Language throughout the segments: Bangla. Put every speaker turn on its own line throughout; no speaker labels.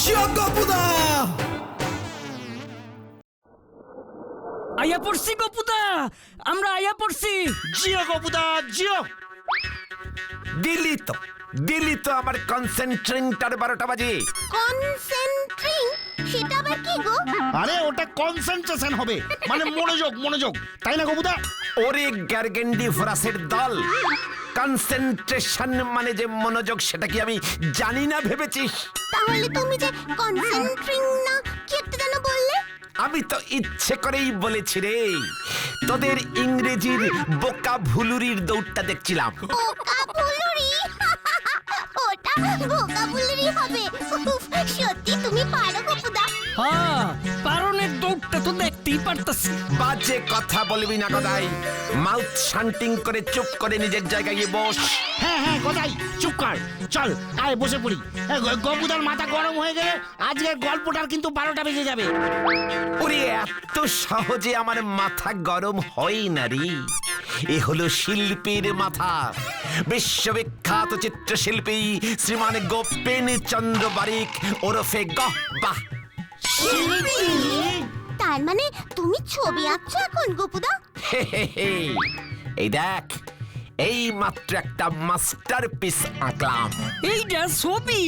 গপুদা
আয়া পড়ছি গপুদা! আমরা আয়া পড়ছি।
জিও গপুদা জিও!
দিল্লি তো দিল্লি তো আমার কনসেন্ট্রেন্টার বারোটা বাজে।
কনসেন্ট্রিং সেটা আবার কি গো?
আরে ওটা কনসেন্ট্রেশন হবে। মানে মনোযোগ মনোযোগ। তাই না গপুদা?
ওরে গ্যারগেন্ডি ফরাসের দল। কনসেন্ট্রেশন মানে যে মনোযোগ সেটা কি আমি জানি না ভেবেছিস?
তাহলে তুমি যে কনসেন্ট্রিং না কি একটা যেন বললে?
আমি তো ইচ্ছে করেই বলেছি রে। তোদের ইংরেজির বোকা ভুলুরির দৌড়টা দেখছিলাম।
ভোকাবুলারি ওটা ভোকাবুলারি হবে। সত্যি তুমি পারো গপুদা
হ্যাঁ পারনের দৌড়টা তো দেখতেই পারতাছি।
বাজে কথা বলবি না গদাই। মাউথ শান্টিং করে চুপ করে নিজের জায়গায় গিয়ে বস।
হ্যাঁ হ্যাঁ গদাই চুপ কর। চল আয় বসে পড়ি। এ, গ- গপুদার মাথা গরম হয়ে গেলে আজকের গল্পটার কিন্তু বারোটা বেজে যাবে।
ওরে এত সহজে আমার মাথা গরম হয় না রে। এ হলো শিল্পীর মাথা। বিশ্ববিখ্যাত চিত্রশিল্পী শ্রীমান গোপেন চন্দ্র বারিক ওরফে গহ বাহ।
তার মানে তুমি ছবি আঁকছো এখন গপুদা।
এই দেখ এই মাত্র একটা মাস্টার পিস আঁকলাম
এইটা ছবি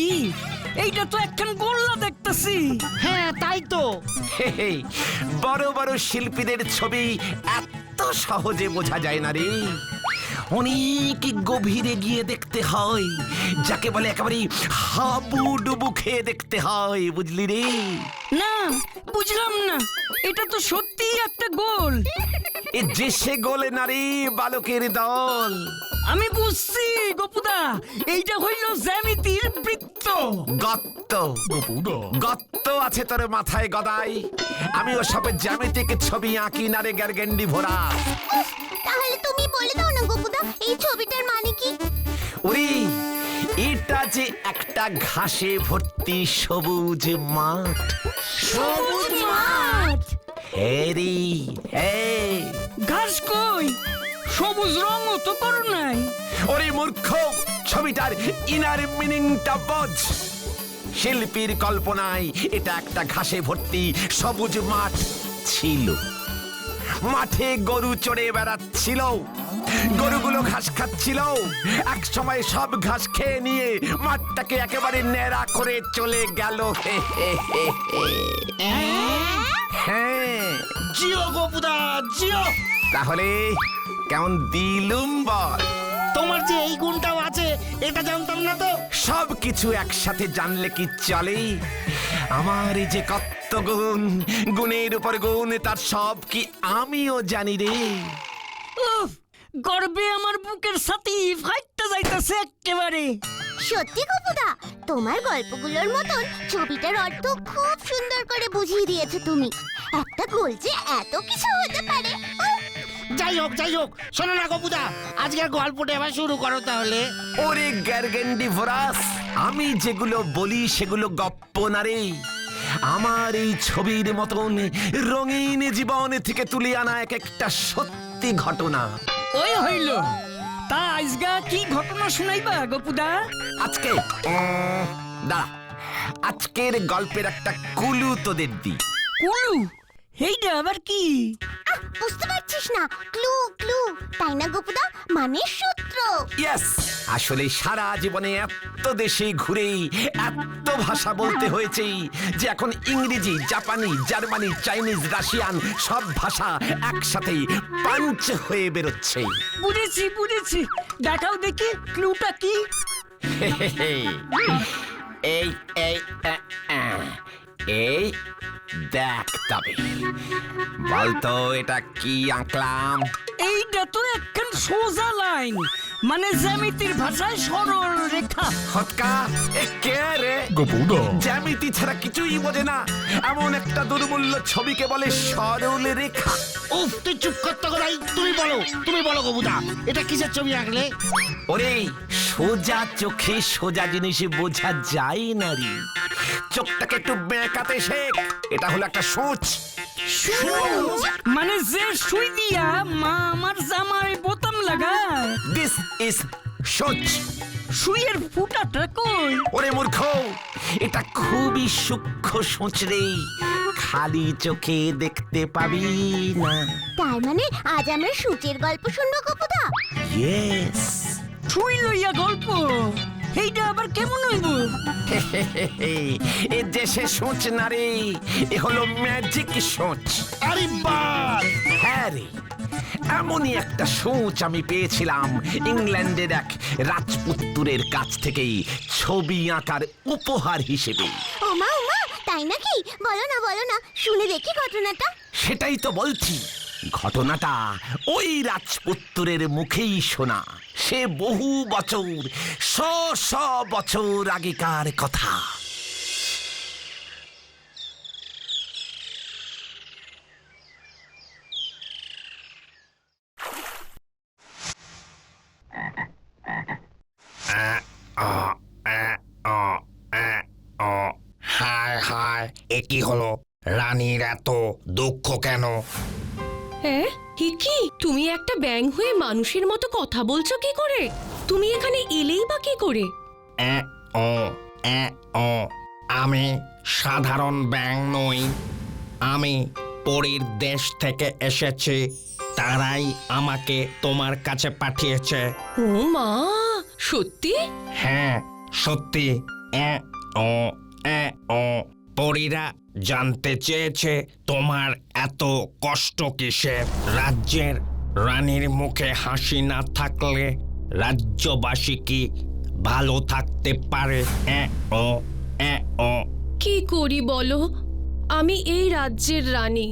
এইটা তো একখান গোল্লা দেখতেছি
হ্যাঁ তাই তো
হে হে। বড় বড় শিল্পীদের ছবি এত সহজে বোঝা যায় না রে অনেক গভীরে গিয়ে দেখতে হয় যাকে বলে একেবারে হাবু ডুবু খেয়ে দেখতে হয় বুঝলি রে?
না বুঝলাম না। এটা তো সত্যিই একটা গোল।
এ যে সে গোলে নারী বালকের দল।
আমি বুঝছি গপুদা। এইটা হইল জ্যামিতির বৃত্ত।
গত্ত। গত্ত আছে তোর মাথায় গদাই। আমি ওসব জ্যামিতিক ছবি আঁকি না রে গ্যারগেন্ডি ভোরা
বলে দাও না গপুদা? এই ছবিটার মানে কি?
ওরে এটা যে একটা ঘাসে ভর্তি সবুজ মাঠ।
সবুজ মাঠ?
হেরি হে।
ঘাস কই? সবুজ রঙও তো করো নাই।
ওরে মূর্খ ছবিটার ইনার মিনিংটা বোঝ। শিল্পীর কল্পনায় এটা একটা ঘাসে ভর্তি সবুজ মাঠ ছিল। মাঠে গরু চড়ে বেড়াচ্ছিল। গরুগুলো ঘাস খাচ্ছিল এক সময় সব ঘাস খেয়ে নিয়ে মাঠটাকে একেবারে ন্যাড়া করে চলে গেল। হ্যাঁ।
জিও গপুদা জিও।
তাহলে কেমন দিলুম বল?
তোমার যে এই গুণটাও আছে এটা জানতাম না তো।
সব কিছু একসাথে জানলে কি চলে? আমার এই যে কত গুণ গুণের উপর গুণ তার সব কি আমিও জানি রে।
উফ গর্বে আমার বুকের সাথে ফাইটটা যাইতাছে একেবারে।
সত্যি গপুদা তোমার গল্পগুলোর মতন ছবিটার অর্থ খুব সুন্দর করে বুঝিয়ে দিয়েছ তুমি। একটা গোল যে এত কিছু হতে পারে। উফ,
যাই হোক যাই হোক শোনো না গপুদা আজকের গল্পটা এবার শুরু করো তাহলে।
ওরে গ্যারগেন্ডি ভরাস আমি যেগুলো বলি সেগুলো গপ্প না রে আমার এই ছবির মতন রঙিন জীবন থেকে তুলে আনা এক একটা সত্যি ঘটনা।
ওই হইল। তা আজগা কি ঘটনা শুনাইবা গপুদা?
আজকে? উম, দাঁড়া। আজকের গল্পের একটা কুলু তোদের দি
কুলু? এইটা আবার কি?
বুঝতে পারছিস না। Clue clue. তাই না গপুদা? মানে সূত্র
ইয়েস আসলে সারা জীবনে এত দেশে ঘুরে এত ভাষা বলতে হয়েছে যে এখন ইংরেজি জাপানি জার্মানি চাইনিজ রাশিয়ান সব ভাষা একসাথেই পাঞ্চ হয়ে বেরোচ্ছে।
বুঝেছি বুঝেছি। দেখাও দেখি ক্লুটা কি?
এই এই আ, আ, এই দেখ তবে। বলতো এটা কি আঁকলাম?
এইটা তো একখান সোজা লাইন। মানে জ্যামিতির ভাষায় সরল রেখা।
হটকা এ কে রে? জ্যামিতি ছাড়া কিছুই বোঝে না। এমন একটা দুর্মূল্য ছবিকে বলে সরল রেখা।
উফ তুই চুপ করতে গলাই তুমি বলো তুমি বলো গপুদা এটা কিসের ছবি আঁকলে?
ওরে সোজা চোখে সোজা জিনিস বোঝা যায় না রে। চোখটাকে একটু বেঁকাতে শেখ। এটা হলো একটা সোচ।
মানে যে সুই দিয়া মা আমার জামায় বোতাম লাগায়
দিস ইজ সোচ
সুইয়ের ফুটাটা কই?
ওরে মূর্খ এটা খুবই সূক্ষ্ম সোচ রে। খালি চোখে দেখতে পাবি না।
তার মানে আজ আমরা সূচের গল্প শুনব গপুদা?
ইয়েস
ছুঁই লইয়া গল্প। এইটা আবার কেমন হইব
এ দেশে সোচ না রে এ হলো ম্যাজিক সোচ।
আরে বাস
হ্যাঁ রে এমনই একটা সোচ আমি পেয়েছিলাম ইংল্যান্ডের এক রাজপুত্তুরের কাছ থেকেই ছবি আঁকার উপহার হিসেবে।
ওমা ওমা তাই নাকি? বলো না বলো না শুনে দেখি ঘটনাটা।
সেটাই তো বলছি ঘটনাটা ওই রাজপুত্তরের মুখেই শোনা। সে বহু বছর শ শ বছর আগেকার কথা।
হায় হায় এ কি হলো? রানীর এত দুঃখ কেন?
হ্যাঁ কি? তুমি একটা ব্যাং হয়ে মানুষের মতো কথা বলছো কি করে? তুমি এখানে এলেই বা কি করে?
এ ও এ ও আমি সাধারণ ব্যাং নই। আমি পরীর দেশ থেকে এসেছি তারাই আমাকে তোমার কাছে পাঠিয়েছে।
ও মা সত্যি?
হ্যাঁ সত্যি। এ ও এ ও পরীরা জানতে চেয়েছে, তোমার এত কষ্ট কিসের? রাজ্যের রানীর মুখে হাসি না থাকলে রাজ্যবাসী কি ভালো থাকতে পারে? ও ও।
কি করি বলো? আমি এই রাজ্যের রানী।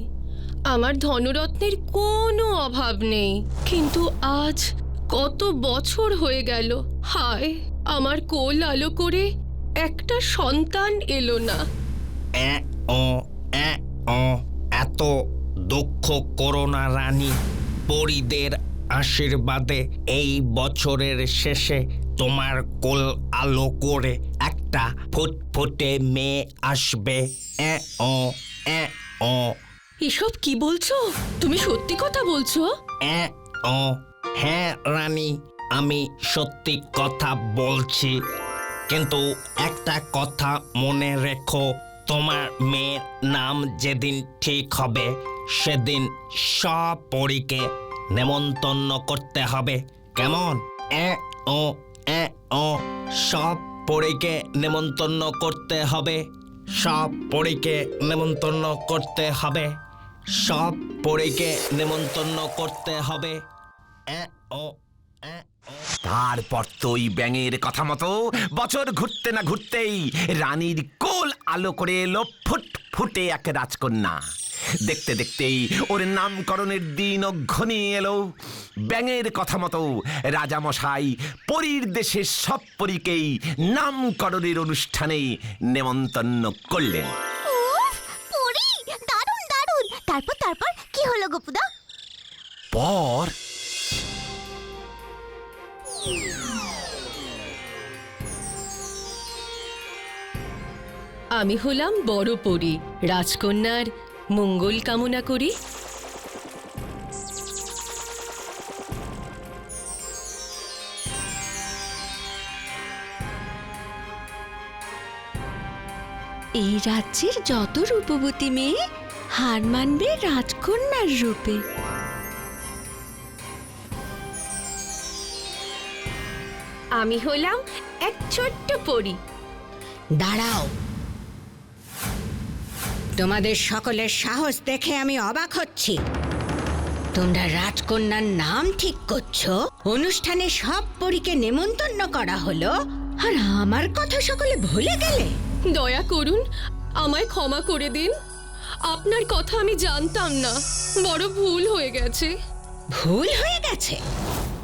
আমার ধনরত্নের কোনো অভাব নেই। কিন্তু আজ কত বছর হয়ে গেল। হায়, আমার কোল আলো করে একটা সন্তান এলো না।
এ এ এত দুঃখ করো না রানী। পরিদের আশীর্বাদে এই বছরের শেষে তোমার কোল আলো করে একটা ফুটফুটে মেয়ে আসবে। এ ও এ ও
এসব কি বলছো? তুমি সত্যি কথা বলছো?
এ ও হ্যাঁ রানী আমি সত্যি কথা বলছি। কিন্তু একটা কথা মনে রেখো তোমার মেয়ের নাম যেদিন ঠিক হবে, সেদিন সব পরীকে নেমন্তন্ন করতে হবে। কেমন? এ, ও এ, ও সব পরীকে নেমন্তন্ন করতে হবে। সব পরীকে নেমন্তন্ন করতে হবে। সব পরীকে নেমন্তন্ন করতে হবে। এ, ও
তারপর তো ওই ব্যাঙের কথা মতো বছর ঘুরতে না ঘুরতেই রানীর কোল আলো করে এলো ফুট ফুটে এক রাজকন্যা। দেখতে দেখতেই ওর নামকরণের দিন ঘনিয়ে এলো। ব্যাঙের কথা মতো রাজামশাই পরীর দেশের সব পরীকেই নামকরণের অনুষ্ঠানে নেমন্তন্ন করলেন।
তারপর তারপর কি হলো গপুদা?
পর
আমি হলাম বড় পরী, রাজকন্যার মঙ্গল কামনা করি।
এই রাজ্যের যত রূপবতী মেয়ে, হার মানবে রাজকন্যার রূপে।
আমি হলাম এক ছোট্ট পরী।
দাঁড়াও। তোমাদের সকলের সাহস দেখে আমি অবাক হচ্ছি। তোমরা রাজকন্যার নাম ঠিক করছ? অনুষ্ঠানে সব পরীকে নেমন্তন্ন করা হলো? আর আমার কথা সকলে ভুলে গেলে?
দয়া করুন আমায় ক্ষমা করে দিন। আপনার কথা আমি জানতাম না। বড় ভুল হয়ে গেছে।
ভুল হয়ে গেছে?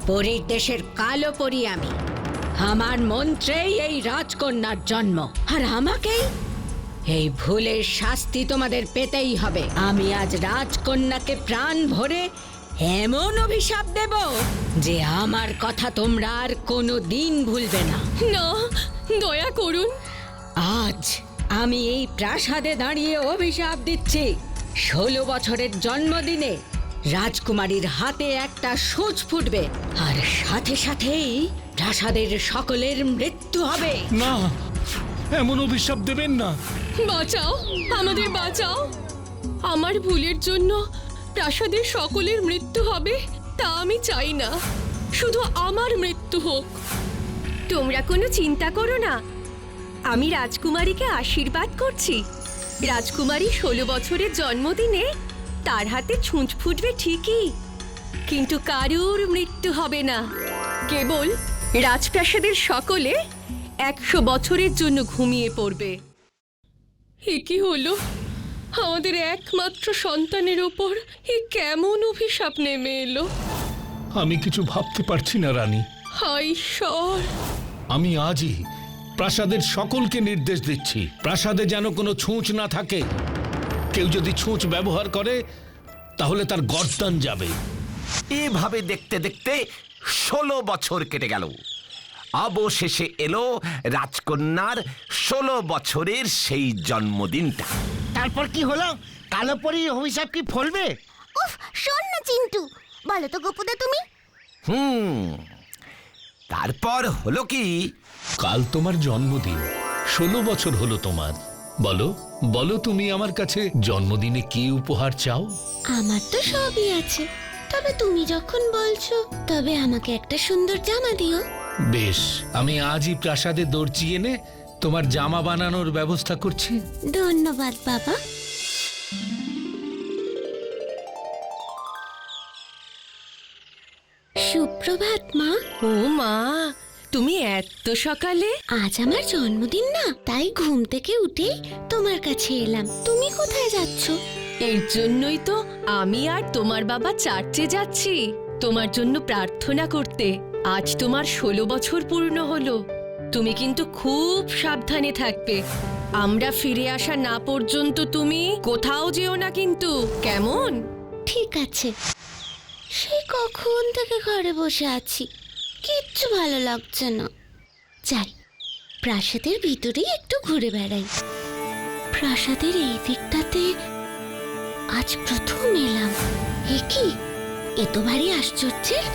পরীর দেশের কালো পরী আমি। আমার মন্ত্রেই এই রাজকন্যার জন্ম। আর আমাকেই? এই ভুলের শাস্তি তোমাদের পেতেই হবে। আমি আজ রাজকন্যাকে প্রাণ ভরে এমন অভিশাপ দেব যে আমার কথা তোমরা আর কোনো দিন ভুলবে না।
না দয়া করুন।
আজ আমি এই প্রাসাদে দাঁড়িয়ে অভিশাপ দিচ্ছি। ষোলো বছরের জন্মদিনে রাজকুমারীর হাতে একটা সূচ ফুটবে আর সাথে সাথেই প্রাসাদের সকলের মৃত্যু হবে।
না এমন অভিশাপ দেবেন না।
বাঁচাও আমাদের বাঁচাও। আমার ভুলের জন্য প্রাসাদের সকলের মৃত্যু হবে তা আমি চাই না। শুধু আমার মৃত্যু হোক। তোমরা কোনো চিন্তা করো না। আমি রাজকুমারীকে আশীর্বাদ করছি। রাজকুমারী ষোলো বছরের জন্মদিনে তার হাতে ছুঁচ ফুটবে ঠিকই। কিন্তু কারুর মৃত্যু হবে না। কেবল রাজপ্রাসাদের সকলে একশো বছরের জন্য ঘুমিয়ে পড়বে। এ কি হলো? আমাদের একমাত্র সন্তানের ওপর এ কেমন অভিশাপ নেমে এলো?
আমি কিছু ভাবতে পারছি না রানী।
ঈশ্বর!
আমি আজই প্রাসাদের সকলকে নির্দেশ দিচ্ছি। প্রাসাদে যেন কোনো ছুঁচ না থাকে। কেউ যদি ছুঁচ ব্যবহার করে তাহলে তার গর্দান যাবে।
এভাবে দেখতে দেখতে ষোলো বছর কেটে গেল। অবশেষে এলো রাজকন্যার ষোলো বছরের সেই জন্মদিনটা।
তারপর কি হলো? কালো পরীর অভিশাপ কি ফলবে?
উফ শোন না চিন্টু বলো তো গোপুদা তুমি।
হুম তারপর হলো কি?
কাল তোমার জন্মদিন ষোলো বছর হলো তোমার। বলো বলো তুমি আমার কাছে জন্মদিনে কি উপহার চাও?
আমার তো সবই আছে। তবে তুমি যখন বলছো তবে আমাকে একটা সুন্দর জামা দিও।
বেশ আমি আজই প্রাসাদে দর্জি এনে তোমার জামা বানানোর ব্যবস্থা করছি।
ধন্যবাদ বাবা। সুপ্রভাত মা।
ও মা তুমি এত সকালে?
আজ আমার জন্মদিন না তাই ঘুম থেকে উঠেই তোমার কাছে এলাম। তুমি কোথায় যাচ্ছ?
এর জন্যই তো আমি আর তোমার বাবা চার্চে যাচ্ছি। তোমার জন্য প্রার্থনা করতে। আজ তোমার ষোলো বছর পূর্ণ হলো। তুমি কিন্তু খুব সাবধানে থাকবে। আমরা ফিরে আসা না পর্যন্ত তুমি কোথাও যেও না কিন্তু। কেমন?
ঠিক আছে। সেই কখন থেকে ঘরে বসে আছি? কিচ্ছু ভালো লাগছে না। যাই, প্রাসাদের ভিতরেই একটু ঘুরে বেড়াই। প্রাসাদের এই দিকটাতে আজ প্রথম এলাম। এ কি? এ তো ভারী আশ্চর্যের।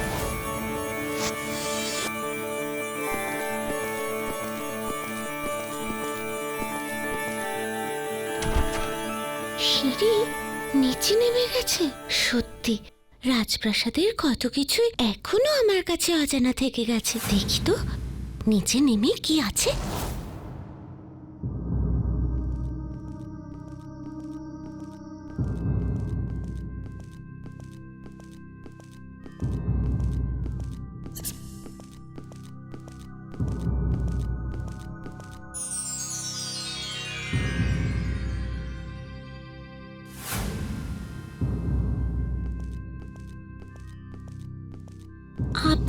সিঁড়ি নিচে নেমে গেছে, সত্যি। রাজপ্রাসাদের কত কিছুই এখনও আমার কাছে অজানা থেকে গেছে। দেখি তো, নিচে নেমে কি আছে?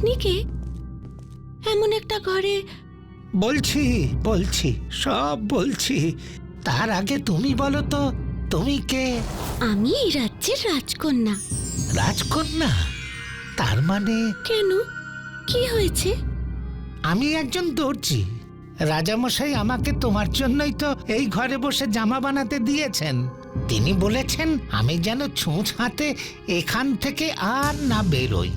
আপনি কে? এমন একটা ঘরে
বলছি বলছি সব বলছি। তার আগে তুমি বলো তো তুমি কে?
আমি এই রাজ্যের রাজকন্যা।
রাজকন্যা? তার মানে?
কেন? কি হয়েছে?
আমি একজন দর্জি। রাজামশাই আমাকে তোমার জন্যই তো এই ঘরে বসে জামা বানাতে দিয়েছেন। তিনি বলেছেন আমি যেন ছুঁচ হাতে এখান থেকে আর না বেরোই।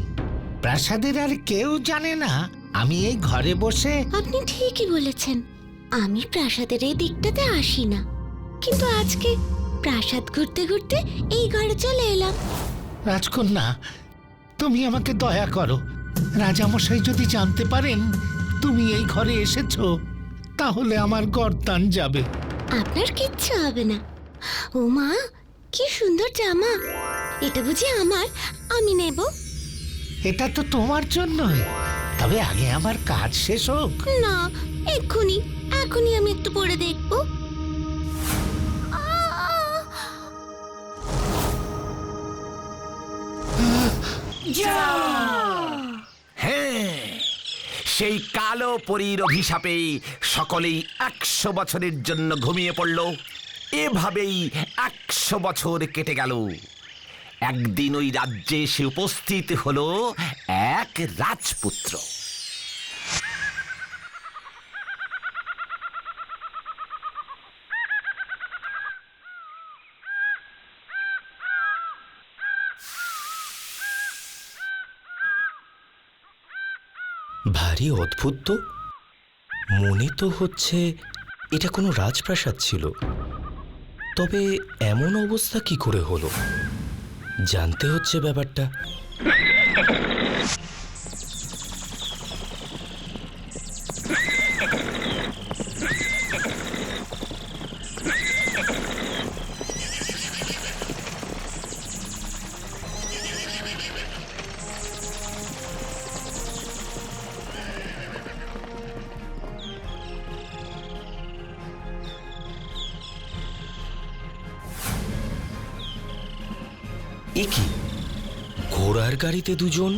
প্রাসাদের আর কেউ জানে না আমি এই ঘরে বসে
আপনি ঠিকই বলেছেন। আমি প্রাসাদের এই দিকটাতে আসি না। কিন্তু আজকে প্রাসাদ ঘুরতে ঘুরতে এই ঘরে চলে এলাম।
রাজকন্যা তুমি আমাকে দয়া করো। রাজামশাই যদি জানতে পারেন তুমি এই ঘরে এসেছ তাহলে আমার গরদান যাবে।
আপনার কিচ্ছু হবে না। ও মা কি সুন্দর জামা। এটা বুঝি আমার আমি নেব।
এটা তো তোমার জন্যই। তবে আগে আমার কাজ শেষ হোক।
না এক্ষুনি এখনই আমি একটু পরে দেখব।
হ্যাঁ সেই কালো পরীর অভিশাপে সকলেই একশো বছরের জন্য ঘুমিয়ে পড়ল। এভাবেই একশো বছর কেটে গেল। একদিন ওই রাজ্যে এসে উপস্থিত হল এক রাজপুত্র।
ভারী অদ্ভুত তো। মনে তো হচ্ছে এটা কোনো রাজপ্রাসাদ ছিল। তবে এমন অবস্থা কি করে হলো? জানতে হচ্ছে ব্যাপারটা। গাড়িতে দুজন,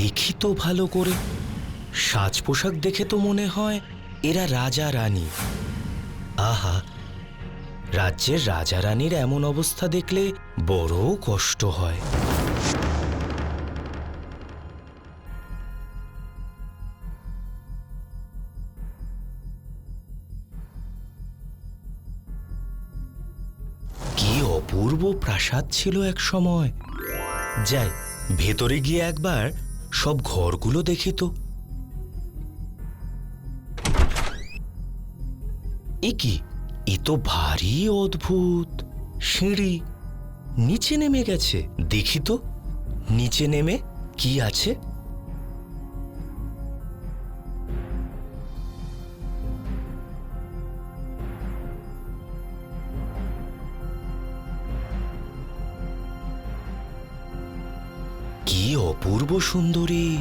দেখি তো ভালো করে। সাজ পোশাক দেখে তো মনে হয় এরা রাজা রানী। আহা, রাজ্যের রাজা রানীর এমন অবস্থা দেখলে বড় কষ্ট হয়। কি অপূর্ব প্রাসাদ ছিল এক সময়। যাই ভেতরে গিয়ে একবার সব ঘরগুলো দেখে তো। এ কি? এ তো ভারী অদ্ভুত। সিঁড়ি। নিচে নেমে গেছে। দেখি তো। নিচে নেমে কি আছে? সুন্দরী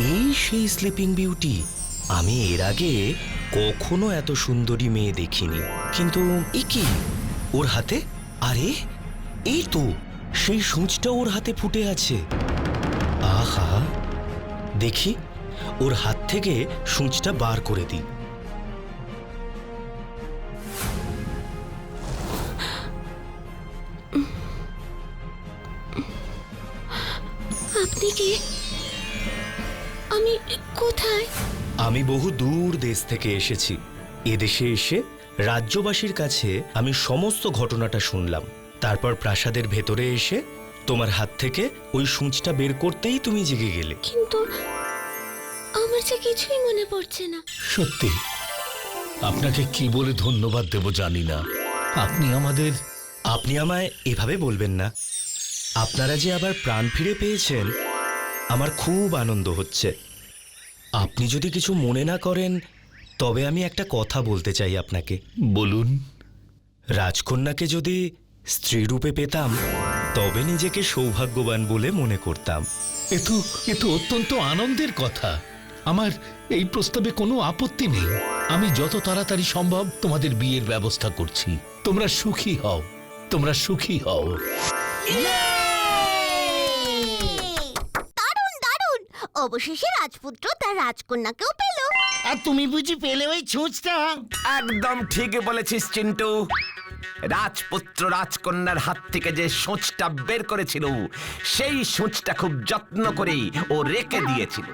এই সেই স্লিপিং বিউটি আমি এর আগে কখনো এত সুন্দরী মেয়ে দেখিনি। কিন্তু এ কি? ওর হাতে? আরে, এই তো, সেই সূঁচটা ওর হাতে ফুটে আছে। আহা, দেখি, ওর হাত থেকে সূঁচটা বার করে দিই।
আমি
বহু দূর দেশ থেকে এসেছি। এদেশে এসে রাজ্যবাসীর কাছে আমি সমস্ত ঘটনাটা শুনলাম। তারপর প্রাসাদের ভেতরে এসে তোমার হাত থেকে ওই সূঁচটা বের করতেই তুমি জেগে গেলে।
কিন্তু আমার যে কিছুই মনে পড়ছে না।
সত্যি? আপনাকে কি বলে ধন্যবাদ দেব জানি না। আপনি আমাদের
আপনি আমায় এভাবে বলবেন না। আপনারা যে আবার প্রাণ ফিরে পেয়েছেন আমার খুব আনন্দ হচ্ছে। আপনি যদি কিছু মনে না করেন তবে আমি একটা কথা বলতে চাই আপনাকে।
বলুন।
রাজকন্যাকে যদি স্ত্রী রূপে পেতাম তবে নিজেকে সৌভাগ্যবান বলে মনে করতাম।
এ তো এ তো অত্যন্ত আনন্দের কথা। আমার এই প্রস্তাবে কোনো আপত্তি নেই। আমি যত তাড়াতাড়ি সম্ভব তোমাদের বিয়ের ব্যবস্থা করছি। তোমরা সুখী হও। তোমরা সুখী হও।
অবশেষে রাজপুত্র তার রাজকন্যাকেও পেল।
আর তুমি বুঝি পেলে ওই ছুঁচটা?
একদম ঠিক বলেছিস চিন্টু। রাজপুত্র রাজকন্যার হাত থেকে যে সূঁচটা বের করেছিল সেই সূঁচটা খুব যত্ন করে ও রেখে দিয়েছিল।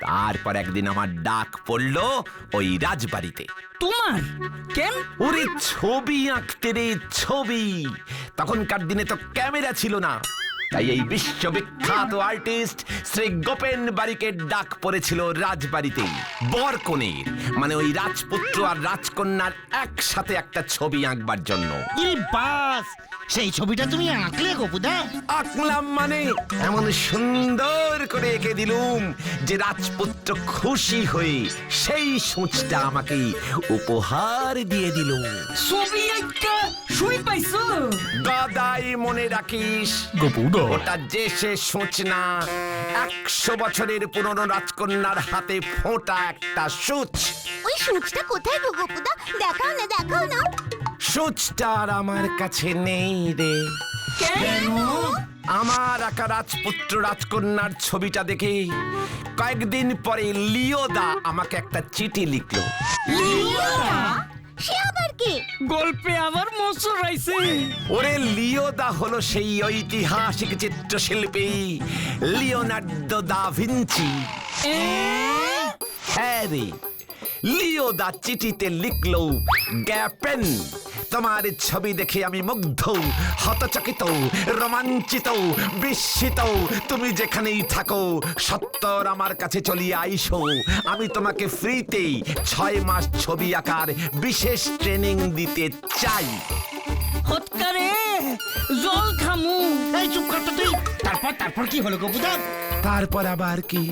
তারপর একদিন আমার ডাক পড়ল ওই রাজবাড়িতে।
তোমার? কেন
ওরে ছবি আঁকতে রে ছবি। তখনকার দিনে তো ক্যামেরা ছিল না। তাই এই বিশ্ববিখ্যাত আর্টিস্ট শ্রী গোপেন বারিকের ডাক পড়েছিল রাজবাড়িতে। বরকনের মানে ওই রাজপুত্র আর রাজকন্যার একসাথে একটা ছবি আঁকবার জন্য।
ইরে বাস সেই ছবিটা তুমি আঁকলে গোপুদা
আঁকলাম মানে এমন সুন্দর করে এঁকে দিলুম যে রাজপুত্র খুশি হয়ে সেই সূচটা আমাকে উপহার দিয়ে দিল
ছবি একটা শুই পাইছো?
গদাই মনে রাখিস ওটা যে সে সূচনা একশো বছরের পুরনো রাজকন্যার হাতে ফোঁটা একটা সূচ।
ওই সূচটা কোথায় গো গোপুদা? দেখাও না দেখাও না।
সূচটা আর আমার কাছে নেই রে। আমার আঁকা রাজপুত্র রাজকন্যার ছবিটা দেখে কয়েকদিন পরে লিওদা আমাকে একটা চিঠি লিখলো।
সে আবার কে?
গল্পে আবার মোচর আইছে।
ওরে লিওদা হলো সেই ঐতিহাসিক চিত্রশিল্পী লিওনার্দো দা ভিঞ্চি। হ্যাঁ রে লিওদা চিঠিতে লিখলো গ্যাপেন। তোমার ছবি দেখে আমি মুগ্ধ হতচকিত রোমাঞ্চিত বিস্মিত। তুমি যেখানেই থাকো সত্তর আমার কাছে চলিয়ে আইসো। আমি তোমাকে ফ্রিতেই ছয় মাস ছবি আঁকার বিশেষ ট্রেনিং দিতে চাই।
হতকারে জল খামু।
এই চুপ কর তো তুই। তারপর তারপর কি হলো
তারপর আবার কি?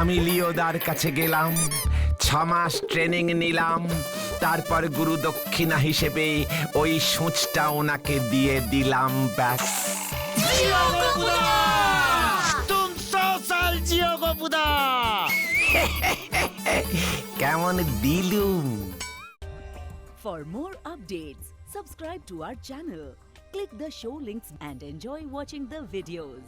আমি লিওদার কাছে গেলাম ছ মাস ট্রেনিং নিলাম তারপর গুরু দক্ষিণা হিসেবে ওই সূচটা ওনাকে দিয়ে দিলাম ব্যাস কেমন দিলুম
For more updates, subscribe to our channel, click the show links and enjoy watching the videos.